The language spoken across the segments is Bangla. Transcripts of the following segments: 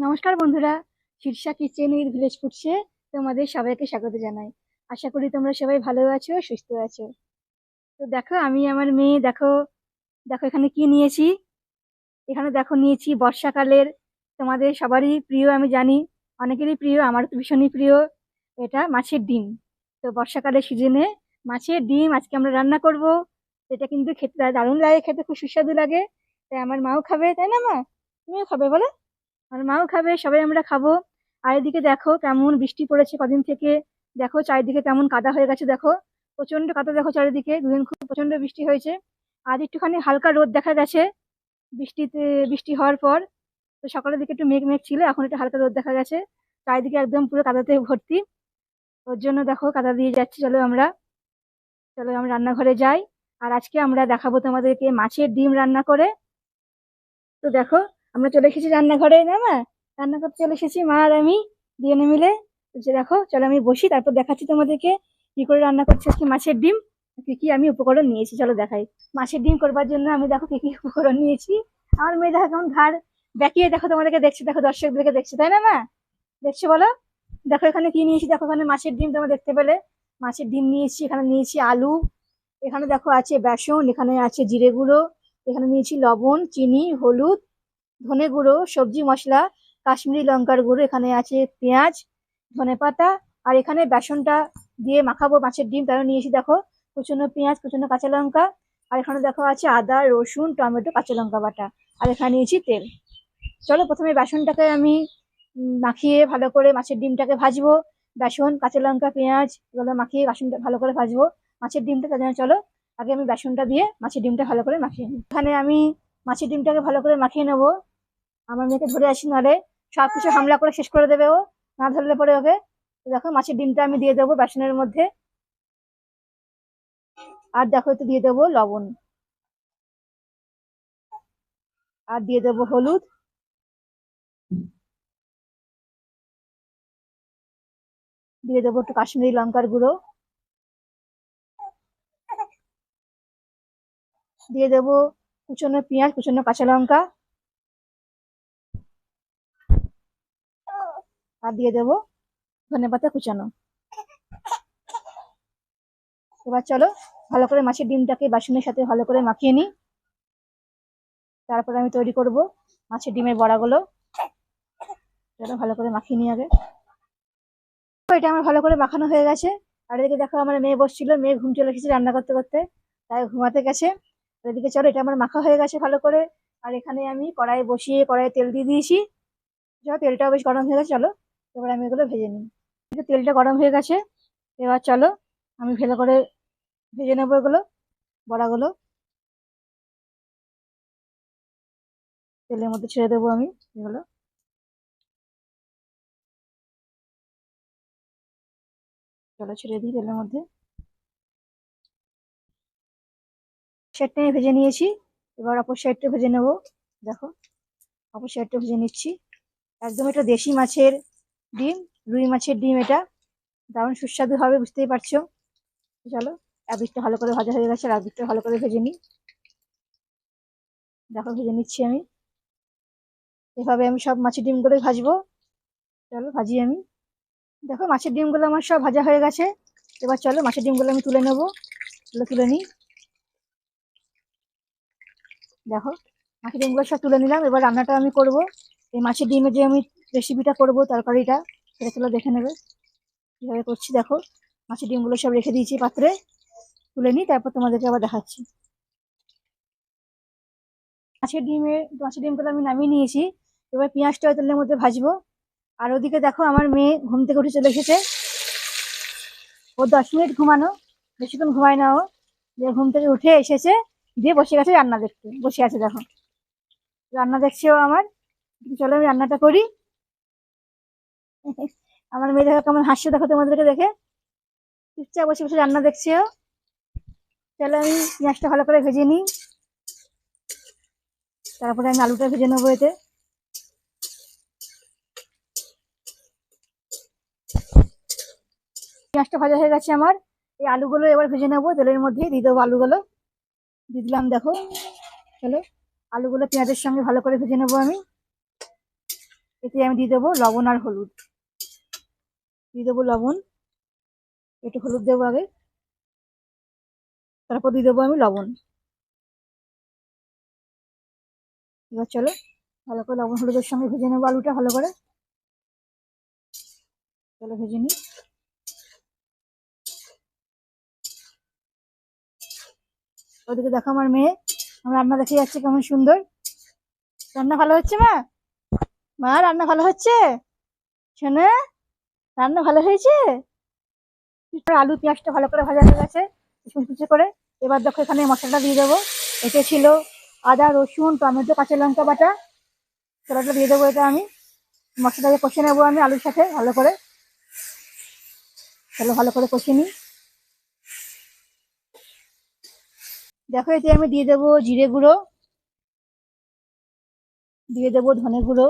নমস্কার বন্ধুরা শীর্ষা কিচেন ভিলেজ ফুডসে তোমাদের সবাইকে স্বাগত জানাই। আশা করি তোমরা সবাই ভালো আছো, সুস্থ আছো। তো দেখো, আমি আমার মেয়ে, দেখো দেখো এখানে কি নিয়েছি? এখানে দেখো নিয়েছি বর্ষাকালের, তোমাদের সবারই প্রিয় আমি জানি, অনেকেরই প্রিয় আমার তো ভীষণই প্রিয়, এটা মাছের ডিম। তো বর্ষাকালের সিজনে মাছের ডিম আজকে আমরা রান্না করব, এটা কিন্তু খেতে দারুণ লাগে, খেতে খুব সুস্বাদু লাগে, তাই আমার মাও খাবে, তাই না মা? তুমিও খাবে, বলো। আর মাও খাবে, সবাই আমরা খাব। আর এদিকে দেখো কেমন বৃষ্টি পড়েছে কদিন থেকে। দেখো চারিদিকে কেমন কাদা হয়ে গেছে, দেখো। প্রচণ্ড কাদা দেখো চারিদিকে, দুদিন খুব প্রচণ্ড বৃষ্টি হয়েছে। আজ একটুখানি হালকা রোদ দেখা গেছে বৃষ্টিতে, বৃষ্টি হওয়ার পর। তো সকালের দিকে একটু মেঘ মেঘ ছিল, এখন একটু হালকা রোদ দেখা গেছে। চারিদিকে একদম পুরো কাদাতে ভর্তি। ওর জন্য দেখো কাদা দিয়ে যাচ্ছি, চলো আমরা। চলো আমরা রান্নাঘরে যাই। আর আজকে আমরা দেখাবো তোমাদেরকে মাছের ডিম রান্না করে। তো দেখো আমরা চলে এসেছি রান্নাঘরে, না মা? রান্না করতে চলে এসেছি মা আর আমি, দুজনে মিলে। যে দেখো, চলো আমি বসি, তারপর দেখাচ্ছি তোমাদেরকে কি করে রান্না করছি আজকে মাছের ডিম, কি কি আমি উপকরণ নিয়েছি, চলো দেখাই। মাছের ডিম করবার জন্য আমি, দেখো, কি কি উপকরণ নিয়েছি। আমার মেয়ে, দেখো, কেমন ঘাড় ব্যাকিয়ে দেখো, তোমাদেরকে দেখছি, দেখো, দর্শকদেরকে দেখছি, তাই না মা? দেখছ, বলো? দেখো, এখানে কি নিয়েছি? দেখো, এখানে মাছের ডিম, তোমরা দেখতে পেলে। মাছের ডিম নিয়েছি, এখানে নিয়েছি আলু, এখানে, দেখো, আছে বেসন, এখানে আছে জিরে গুঁড়ো, এখানে নিয়েছি লবণ, চিনি, হলুদ ধনে গুঁড়ো, সবজি মশলা, কাশ্মীরি লঙ্কার গুঁড়ো, এখানে আছে পেঁয়াজ, ধনে পাতা, আর এখানে বেসনটা দিয়ে মাখাবো, মাছের ডিম, তারও নিয়েছি দেখো, কুচনো পেঁয়াজ, কুচনো কাঁচা লঙ্কা, আর এখানে দেখো আছে আদা, রসুন, টমেটো, কাঁচা লঙ্কা বাটা, আর এখানে নিয়েছি তেল। চলো প্রথমে বেসনটাকে আমি মাখিয়ে ভালো করে মাছের ডিমটাকে ভাজবো। বেসন, কাঁচা লঙ্কা, পেঁয়াজ, এগুলো মাখিয়ে বেসনটা ভালো করে ভাজবো। মাছের ডিমটা, তার জন্য চলো, আগে আমি বেসনটা দিয়ে মাছের ডিমটা ভালো করে মাখিয়ে নিই। এখানে আমি মাছের ডিমটাকে ভালো করে মাখিয়ে নেব। আমার মেয়েকে ধরে আসি নাহলে সব কিছু হামলা করে শেষ করে দেবে ও, না ধরলে পরে ওকে দেখো, মাছের ডিমটা আমি দিয়ে দেবো বেসনের মধ্যে। আর দেখো, একটু দিয়ে দেবো লবণ। আর দিয়ে দেবো হলুদ। দিয়ে দেবো একটু কাশ্মীরি লঙ্কার গুঁড়ো। দিয়ে দেবো কুচনো পেঁয়াজ, কুচনো কাঁচা লঙ্কা। আর দিয়ে দেবো ধনে পাতা কুচানো। এবার চলো ভালো করে মাছের ডিমটাকে বাসনের সাথে ভালো করে মাখিয়ে নিই। তারপরে আমি তৈরি করব মাছের ডিমের বড়াগুলো। চলো ভালো করে মাখিয়ে নিই আগে। এটা আমার ভালো করে মাখানো হয়ে গেছে। আর এদিকে দেখো আমার মেয়ে বসছিল, মেয়ে ঘুম চলে এসেছে রান্না করতে করতে, তাই ঘুমাতে গেছে। এদিকে চলো, এটা আমার মাখা হয়ে গেছে ভালো করে। আর এখানে আমি কড়াই বসিয়ে কড়াইয়ে তেল দিয়ে দিয়েছি। চলো তেলটাও বেশ গরম হয়ে গেছে, চলো। এবার আমি এগুলো ভেজে নিই। তেলটা গরম হয়ে গেছে, এবার চলো আমি ভালো করে ভেজে নেব এগুলো, বড়াগুলো। তেলের মধ্যে ছেড়ে দেবো আমি এগুলো। চলো ছেড়ে দিই তেলের মধ্যে। সাইডটা আমি ভেজে নিয়েছি, এবার অপর সাইডটা ভেজে নেব। দেখো, অপর সাইডটা ভেজে নিচ্ছি। একদম এটা দেশি মাছের ডিম, রুই মাছের ডিম এটা। দারুণ সুস্বাদু হবে, বুঝতেই পারছ? চলো একদিকটা ভালো করে ভাজা হয়ে গেছে আর একদিকটা ভালো করে ভেজে নিই। দেখো, ভেজে নিচ্ছি আমি। এভাবে আমি সব মাছের ডিমগুলো ভাজবো। চলো, ভাজি আমি। দেখো, মাছের ডিমগুলো আমার সব ভাজা হয়ে গেছে। এবার চলো, মাছের ডিমগুলো আমি তুলে নেব। এগুলো তুলে নিই। দেখো, মাছের ডিমগুলো সব তুলে নিলাম। এবার রান্নাটা আমি করব। এই মাছের ডিমে যে আমি রেসিপিটা করব, তরকারিটা। সেটা চলো দেখে নেবে। কীভাবে করছি দেখো। মাছের ডিমগুলো সব রেখে দিয়েছি পাত্রে। তুলে নিই, তারপর তোমাদেরকে আবার দেখাচ্ছি। মাছের ডিমে, মাছের ডিমগুলো আমি নামিয়ে নিয়েছি। এবার পেঁয়াজটা তেলের মধ্যে ভাজবো। আর ওদিকে দেখো আমার মেয়ে ঘুম থেকে উঠে চলে এসেছে। ও দশ মিনিট ঘুমানো। বেশিক্ষণ ঘুমায় না ও। দিয়ে ঘুম থেকে উঠে এসেছে, দিয়ে বসে গেছে রান্না দেখতে। বসে আছে দেখো। রান্না দেখছে ও আমার। চলো আমি রান্নাটা করি। আমার মেয়ে দেখো কেমন হাসছে, দেখো তোমাদেরকে দেখে। চুপচাপ বসে বসে রান্না দেখছে। চলো আমি পেঁয়াজটা ভালো করে ভেজে নিই। তারপরে আমি আলুটা ভেজে নেব এতে। পেঁয়াজটা ভাজা হয়ে গেছে আমার। এই আলুগুলো এবার ভেজে নেব, তেলের মধ্যে দিয়ে দেবো আলুগুলো। দিয়ে দিলাম, দেখো। চলো, আলুগুলো পেঁয়াজের সঙ্গে ভালো করে ভেজে নেব আমি। এতে আমি দিয়ে দেবো লবণ আর হলুদ। দিয়ে দেবো লবণ, একটু হলুদ দেবো আগে, তারপর দিয়ে দেবো আমি লবণ। এবার চলো, ভালো করে লবণ হলুদের সঙ্গে ভেজে নেব আলুটা ভালো করে। চলো ভেজে নিই। ওদিকে দেখো আমার মেয়ে, আমার রান্না দেখে যাচ্ছে কেমন সুন্দর। রান্না ভালো হচ্ছে মা? মা, রান্না ভালো হচ্ছে? শোনে রান্না ভালো হয়েছে? আলু পেঁয়াজটা ভালো করে ভাজা হয়ে গেছে কুচি করে। এবার দেখো এখানে মশলাটা দিয়ে দেবো। এতে ছিল আদা, রসুন, টমেটো, কাঁচা লঙ্কা বাটা। সেটাটা দিয়ে দেবো এটা আমি। মশলাটাকে কষে নেব আমি আলুর সাথে ভালো করে। চলো ভালো করে কষে নিই। দেখো এতে আমি দিয়ে দেবো জিরে গুঁড়ো। দিয়ে দেবো ধনে গুঁড়ো।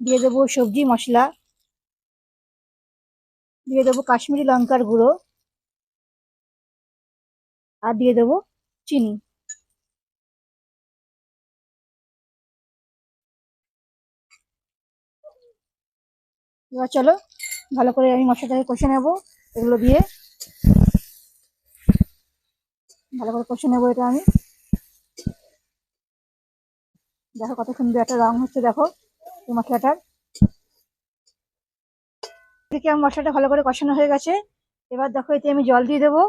দিয়ে দেবো সবজি, মশলা। দিয়ে দেবো কাশ্মীরি লঙ্কার গুঁড়ো। আর দিয়ে দেবো চিনি। এবার চলো, ভালো করে আমি মশলাটাকে কষে নেব এগুলো দিয়ে। ভালো করে কষে নেব এটা আমি। দেখো কত সুন্দর একটা রং হচ্ছে, দেখো। এই মশলাটার এদিকে আমার মশলাটা ভালো করে কষানো হয়ে গেছে। এবার দেখো, এতে আমি জল দিয়ে দেবো।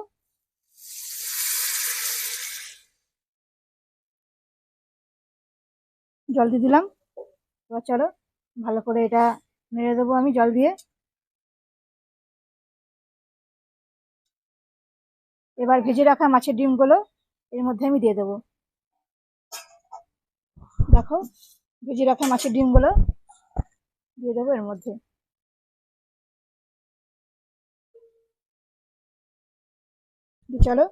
জল দিয়ে দিলাম। এবার চলো, ভালো করে এটা মেরে দেবো আমি জল দিয়ে। এবার ভেজে রাখা মাছের ডিমগুলো এর মধ্যে আমি দিয়ে দেবো। দেখো ভেজে রাখা মাছের ডিমগুলো দিয়ে দেবো এর মধ্যে। চলো,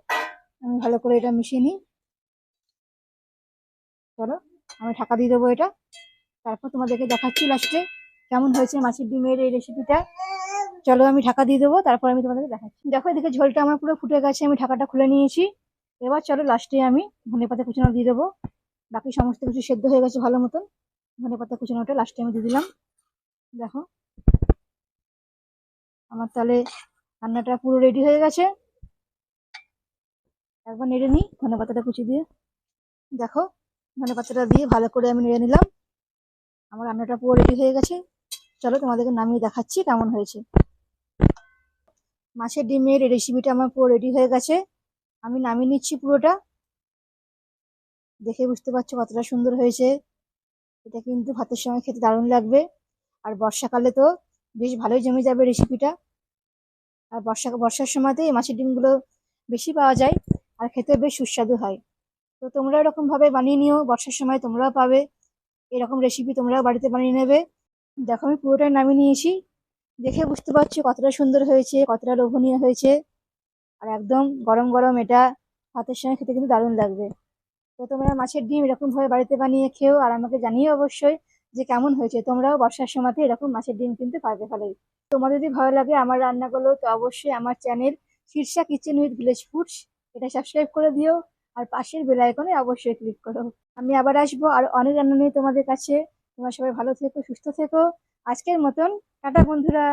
আমি ভালো করে এটা মিশিয়ে নিই। চলো, আমি ঢাকা দিয়ে দেবো এটা। তারপর তোমাদেরকে দেখাচ্ছি লাস্টে কেমন হয়েছে মাছের ডিমের এই রেসিপিটা চলো, আমি ঢাকা দিয়ে দেবো, তারপর আমি তোমাদেরকে দেখাচ্ছি। দেখো, এদিকে ঝোলটা আমার পুরো ফুটে গেছে, আমি ঢাকাটা খুলে নিয়েছি। এবার চলো লাস্টে আমি ধনে পাতা কুচানো দিয়ে দেবো। বাকি সমস্ত কিছু সেদ্ধ হয়ে গেছে ভালো মতন। ধনে পাতা কুচানোটা লাস্টে আমি দিয়ে দিলাম। দেখো। আমার তাহলে রান্নাটা পুরো রেডি হয়ে গেছে। একবার নেড়ে নিই ধনে পাতাটা কুচি দিয়ে। দেখো, ধনে পাতাটা দিয়ে ভালো করে আমি নেড়ে নিলাম। আমার রান্নাটা পুরো রেডি হয়ে গেছে। চলো তোমাদেরকে নামিয়ে দেখাচ্ছি কেমন হয়েছে। মাছের ডিমের রেসিপিটা আমার পুরো রেডি হয়ে গেছে। আমি নামিয়ে নিচ্ছি পুরোটা। দেখে বুঝতে পারছ কতটা সুন্দর হয়েছে। এটা কিন্তু ভাতের সময় খেতে দারুণ লাগবে। আর বর্ষাকালে তো বেশ ভালোই জমে যাবে রেসিপিটা আর বর্ষা, বর্ষার সময়তে এই মাছের ডিমগুলো বেশি পাওয়া যায় আর খেতে বেশ সুস্বাদু হয়। তো তোমরা এরকমভাবে বানিয়ে নিও, বর্ষার সময় তোমরাও পাবে। এরকম রেসিপি তোমরাও বাড়িতে বানিয়ে নেবে। দেখো, আমি পুরোটাই নামিয়ে নিয়েছি। দেখে বুঝতে পারছ কতটা সুন্দর হয়েছে, কতটা লোভনীয় হয়েছে। আর একদম গরম গরম এটা ভাতের সঙ্গে খেতে কিন্তু দারুণ লাগবে। তো তোমরা মাছের ডিম এরকমভাবে বাড়িতে বানিয়ে খেও আর আমাকে জানিও অবশ্যই যে কেমন হয়েছে। তোমরাও বর্ষার সময়তে এরকম মাছের ডিম কিনতে পারবে ভালোই। তোমার যদি ভালো লাগে আমার রান্নাগুলো, তো অবশ্যই আমার channel Shirsha kitchen with village foods এটা সাবস্ক্রাইব করে দিও আর পাশের বেল আইকনে অবশ্যই ক্লিক করো। আমি আবার আসব আর অনেক রান্না নিয়ে তোমাদের কাছে। তোমরা সবাই ভালো থেকো, সুস্থ থেকো। আজকের মতন, টাটা বন্ধুরা।